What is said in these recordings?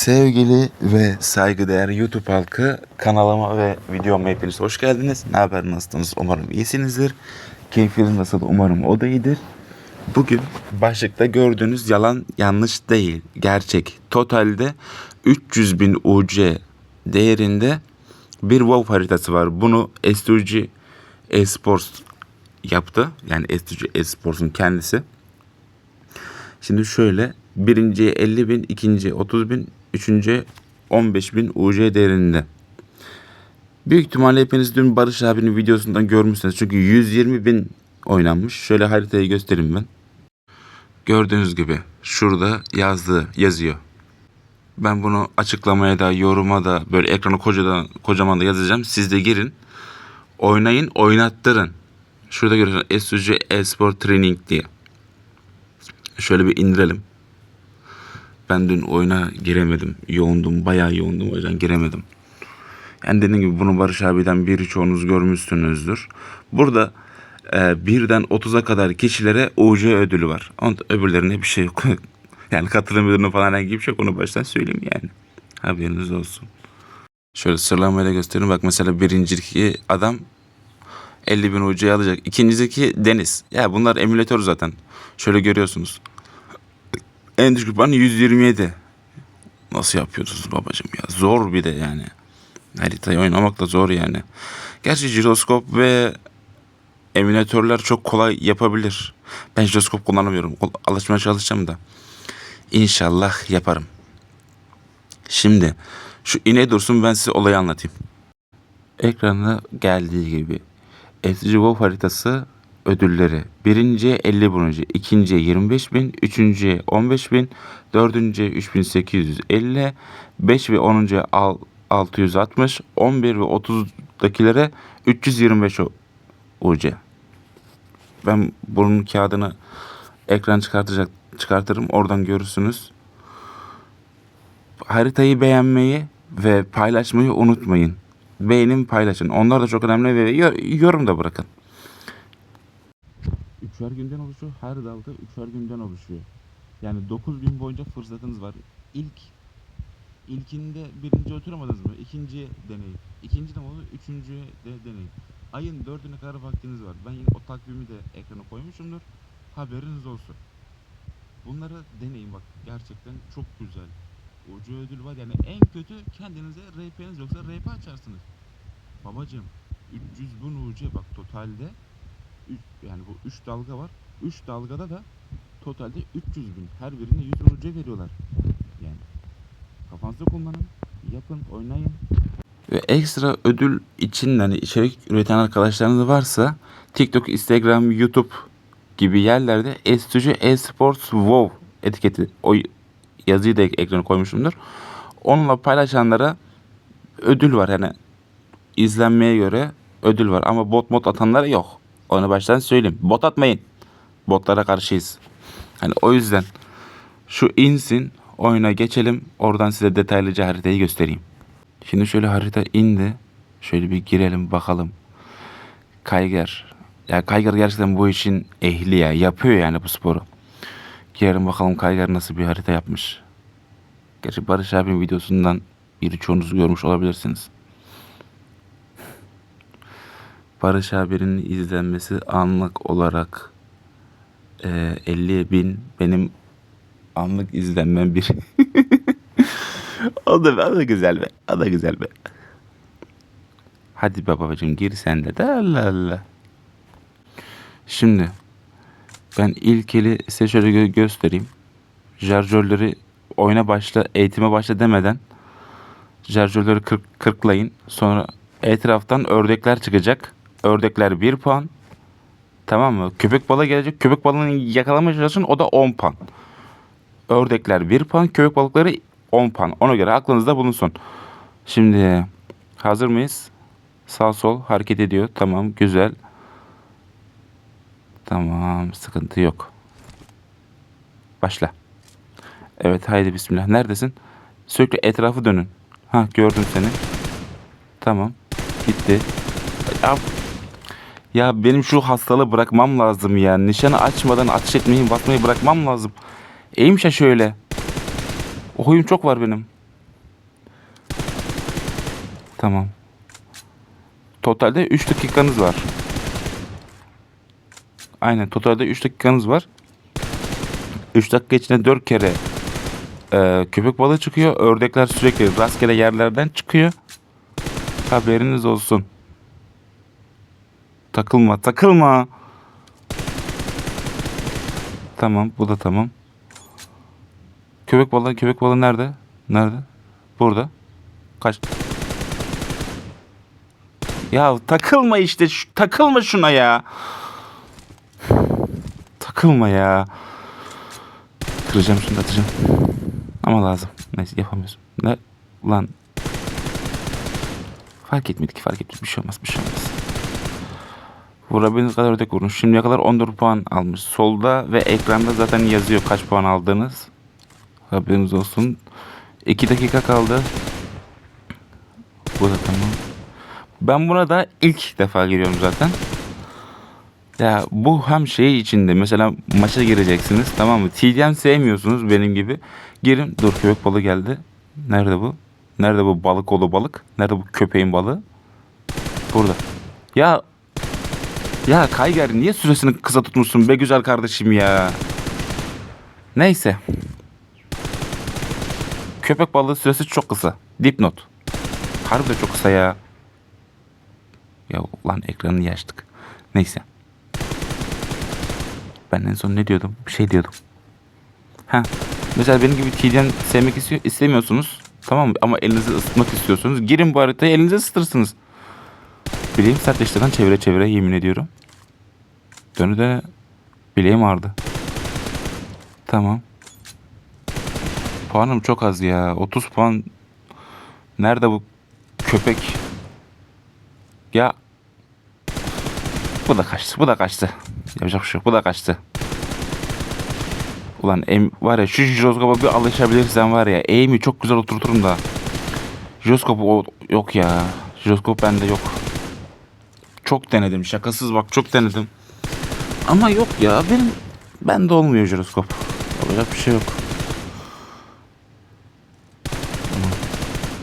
Sevgili ve saygıdeğer YouTube halkı kanalıma ve videoma hepiniz hoş geldiniz. Ne haber nasılsınız? Umarım iyisinizdir. Keyfiniz nasıl? Umarım o da iyidir. Bugün başlıkta gördüğünüz yalan yanlış değil. Gerçek. Totalde 300 bin UC değerinde bir WoW haritası var. Bunu S2G Esports yaptı. Yani S2G Esports'un kendisi. Şimdi şöyle birinciye 50 bin, ikinciye 30 bin, üçüncüye 15 bin UC değerinde. Büyük ihtimalle hepiniz dün Barış abinin videosundan görmüşsünüz. Çünkü 120 bin oynanmış. Şöyle haritayı göstereyim ben. Gördüğünüz gibi şurada yazdığı yazıyor. Ben bunu açıklamaya da yoruma da böyle ekrana kocadan, kocaman da yazacağım. Siz de girin. Oynayın, oynattırın. Şurada görüyorsunuz SUC Esport Training diye. Şöyle bir indirelim. Ben dün oyuna giremedim. Yoğundum. Bayağı yoğundum. O yüzden giremedim. Yani dediğim gibi bunu Barış abiden birçoğunuz görmüşsünüzdür. Burada e, birden 30'a kadar kişilere UC ödülü var. Onun öbürlerine bir şey yok. yani katılım ödülü falan herhangi bir şey yok. Onu baştan söyleyeyim yani. Haberiniz olsun. Şöyle sıralamayla göstereyim. Bak mesela birinciki adam 50 bin UC alacak. İkincideki Deniz. Ya bunlar emülatör zaten. Şöyle görüyorsunuz. En düşük puan 127. Nasıl yapıyorsunuz babacım ya? Zor bir de yani. Haritayı oynamak da zor yani. Gerçi jiroskop ve emülatörler çok kolay yapabilir. Ben jiroskop kullanamıyorum. Alışmaya çalışacağım da. İnşallah yaparım. Şimdi şu ine dursun ben size olayı anlatayım. Ekrana geldiği gibi FTG WoW haritası ödülleri. Birinciye 50 bin önce, ikinciye 25 bin, üçüncüye 15 bin, dördüncüye 3850, 5 ve 10. al 660, 11 ve 30'dakilere 325 o- UC. Ben bunun kağıdını ekran çıkartacak çıkartırım oradan görürsünüz. Haritayı beğenmeyi ve paylaşmayı unutmayın. Beğenin paylaşın. Onlar da çok önemli ve yo- yorum da bırakın. Üçer günden oluşuyor. Her dalga üçer günden oluşuyor. Yani 9 gün boyunca fırsatınız var. İlk ilkinde birinci oturamadınız mı? İkinciye deneyin. İkinci de oldu. Üçüncüye de deneyin. Ayın dördüne kadar vaktiniz var. Ben yine o takvimi de ekrana koymuşumdur. Haberiniz olsun. Bunları deneyin bak. Gerçekten çok güzel. Ucu ödül var yani en kötü kendinize RP'niz yoksa RP açarsınız. Babacım 300 bin UC bak totalde yani bu 3 dalga var. 3 dalgada da totalde 300 bin. Her birine 100 bin UC veriyorlar. Yani kafanızda kullanın, yapın, oynayın. Ve ekstra ödül için hani içerik üreten arkadaşlarınız varsa TikTok, Instagram, YouTube gibi yerlerde S2C Esports WoW etiketi o yazıyı da ekrana koymuşumdur. Onunla paylaşanlara ödül var yani izlenmeye göre ödül var ama bot mod atanlara yok. Onu baştan söyleyeyim. Bot atmayın. Botlara karşıyız. Hani o yüzden şu insin oyuna geçelim. Oradan size detaylıca haritayı göstereyim. Şimdi şöyle harita indi. Şöyle bir girelim bakalım. Kayger. Ya Kayger gerçekten bu işin ehli ya. Yapıyor yani bu sporu. Girelim bakalım Kayger nasıl bir harita yapmış. Gerçi Barış abinin videosundan birçoğunuz görmüş olabilirsiniz. Barış abinin izlenmesi anlık olarak e, 50 bin benim anlık izlenmem bir. o da, o da güzel be. O da güzel be. Hadi be babacığım gir sen de. Allah Allah. Şimdi ben ilk eli size şöyle gö- göstereyim. Jarjörleri oyuna başla, eğitime başla demeden jarjörleri kırk, kırklayın. Sonra etraftan ördekler çıkacak. Ördekler 1 puan. Tamam mı? Köpek balığı gelecek. Köpek balığını yakalamaya çalışın. O da 10 puan. Ördekler 1 puan. Köpek balıkları 10 puan. Ona göre aklınızda bulunsun. Şimdi hazır mıyız? Sağ sol hareket ediyor. Tamam güzel. Tamam sıkıntı yok. Başla. Evet haydi bismillah. Neredesin? Sürekli etrafı dönün. Ha gördüm seni. Tamam. Gitti. Ya, ya benim şu hastalığı bırakmam lazım ya. Nişanı açmadan ateş etmeyi basmayı bırakmam lazım. Eğim şa şöyle. O huyum çok var benim. Tamam. Totalde 3 dakikanız var. Aynen totalde 3 dakikanız var. 3 dakika içinde 4 kere e, köpek balığı çıkıyor. Ördekler sürekli rastgele yerlerden çıkıyor. Haberiniz olsun. Takılma takılma. Tamam bu da tamam. Köpek balığı köpek balığı nerede? Nerede? Burada. Kaç. Ya takılma işte. Şu, takılma şuna ya. Takılma ya. Kıracağım şunu atacağım. Ama lazım. Neyse yapamıyorsun. Ne? Lan. Fark etmedi ki fark etmedi. Bir şey olmaz bir şey olmaz. Vurabildiğiniz kadar ördek vurun. Şimdiye kadar 14 puan almış. Solda ve ekranda zaten yazıyor kaç puan aldığınız. Haberiniz olsun. 2 dakika kaldı. Bu da tamam. Ben buna da ilk defa giriyorum zaten. Ya bu hem şey içinde mesela maça gireceksiniz tamam mı? TDM sevmiyorsunuz benim gibi. Girin. Dur köpek balığı geldi. Nerede bu? Nerede bu balık oğlu balık? Nerede bu köpeğin balığı? Burada. Ya ya Kayger niye süresini kısa tutmuşsun be güzel kardeşim ya. Neyse. Köpek balığı süresi çok kısa. Dipnot. Harbi de çok kısa ya. Ya lan ekranı yaştık. Neyse. Ben en son ne diyordum? Bir şey diyordum. Ha. Mesela benim gibi TDM sevmek istiyor, istemiyorsunuz. Tamam mı? Ama elinizi ısıtmak istiyorsunuz. Girin bu haritaya elinizi ısıtırsınız. Bileğim sertleştirden çevire çevire yemin ediyorum. Dönü de bileğim ağrıdı. Tamam. Puanım çok az ya. 30 puan. Nerede bu köpek? Ya. Bu da kaçtı. Bu da kaçtı. Yapacak bir şey yok. Bu da kaçtı. Ulan em, var ya şu jiroskopa bir alışabilirsen var ya eğimi çok güzel oturturum da. Jiroskop o, yok ya. Jiroskop bende yok. Çok denedim. Şakasız bak çok denedim. Ama yok ya benim bende olmuyor jiroskop. Olacak bir şey yok.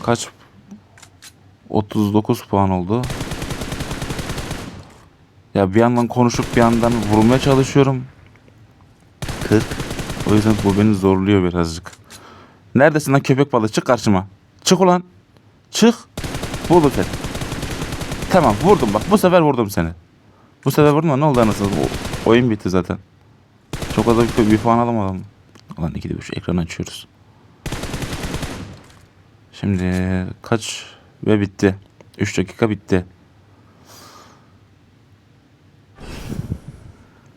Kaç 39 puan oldu. Ya bir yandan konuşup bir yandan vurmaya çalışıyorum. 40. O yüzden bu beni zorluyor birazcık. Neredesin lan köpek balığı? Çık karşıma. Çık ulan. Çık. Buldum seni. Tamam vurdum bak. Bu sefer vurdum seni. Bu sefer vurdum ama ne oldu anasını? Oyun bitti zaten. Çok fazla bir, bir puan alamadım. Ulan ikide bir şu ekranı açıyoruz. Şimdi kaç ve bitti. 3 dakika bitti.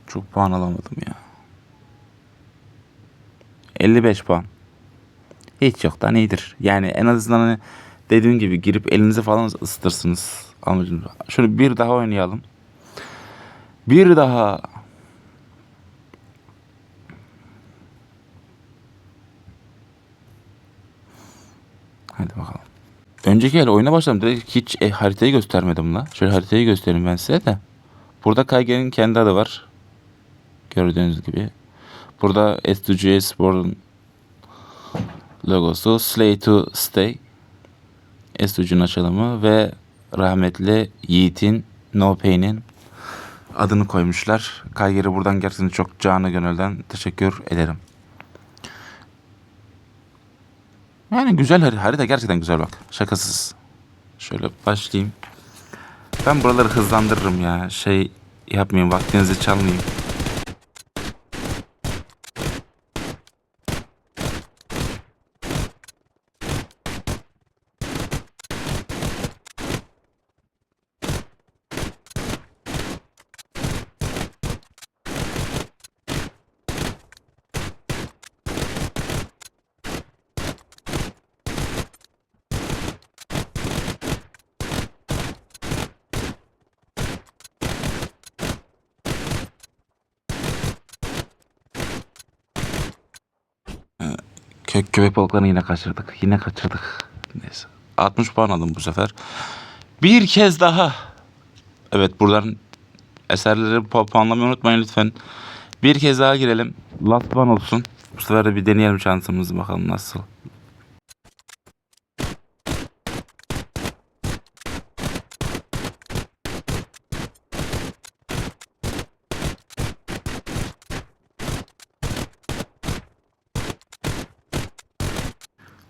Çok puan alamadım ya. 55 puan. Hiç yoktan iyidir. Yani en azından hani dediğim gibi girip elinizi falan ısıtırsınız. Amacım. Şöyle bir daha oynayalım. Bir daha. Hadi bakalım. Önceki el oyuna başladım. Direkt hiç e, haritayı göstermedim la. Şöyle haritayı göstereyim ben size de. Burada Kaygen'in kendi adı var. Gördüğünüz gibi. Burada S2G Spor'un logosu. Slay to Stay. S2G'nin açılımı ve rahmetli Yiğit'in No Pain'in adını koymuşlar. Kayger'e buradan gerçekten çok canı gönülden teşekkür ederim. Yani güzel harita. Harita gerçekten güzel bak. Şakasız. Şöyle başlayayım. Ben buraları hızlandırırım ya. Şey yapmayayım. Vaktinizi çalmayayım. Kö köpek balıklarını yine kaçırdık. Yine kaçırdık. Neyse. 60 puan aldım bu sefer. Bir kez daha. Evet buradan eserleri pu- puanlamayı unutmayın lütfen. Bir kez daha girelim. Last one olsun. Bu sefer de bir deneyelim şansımızı bakalım nasıl.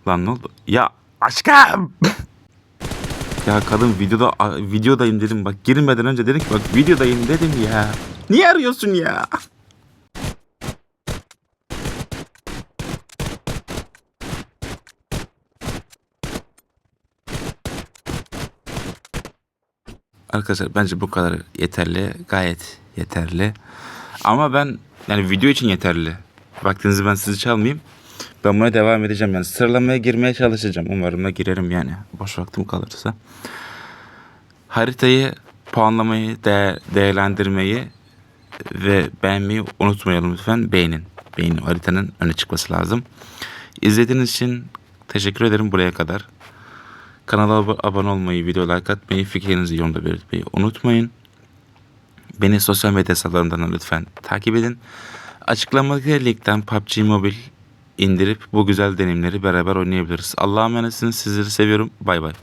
Lan ne oldu? Ya aşkım. ya kadın videoda videodayım dedim bak girmeden önce dedim ki bak videodayım dedim ya. Niye arıyorsun ya? Arkadaşlar bence bu kadar yeterli. Gayet yeterli. Ama ben yani video için yeterli. Vaktinizi ben sizi çalmayayım. Ben buna devam edeceğim yani. Sıralamaya girmeye çalışacağım. Umarım da girerim yani. Boş vaktim kalırsa. Haritayı puanlamayı, değer, değerlendirmeyi ve beğenmeyi unutmayalım lütfen. Beğenin. Beğenin. Haritanın öne çıkması lazım. İzlediğiniz için teşekkür ederim buraya kadar. Kanala ab- abone olmayı, video like atmayı, fikirlerinizi yorumda belirtmeyi unutmayın. Beni sosyal medya hesaplarımdan lütfen takip edin. Açıklamadaki linkten PUBG Mobile indirip bu güzel deneyimleri beraber oynayabiliriz. Allah'a emanetsiniz. Sizleri seviyorum. Bay bay.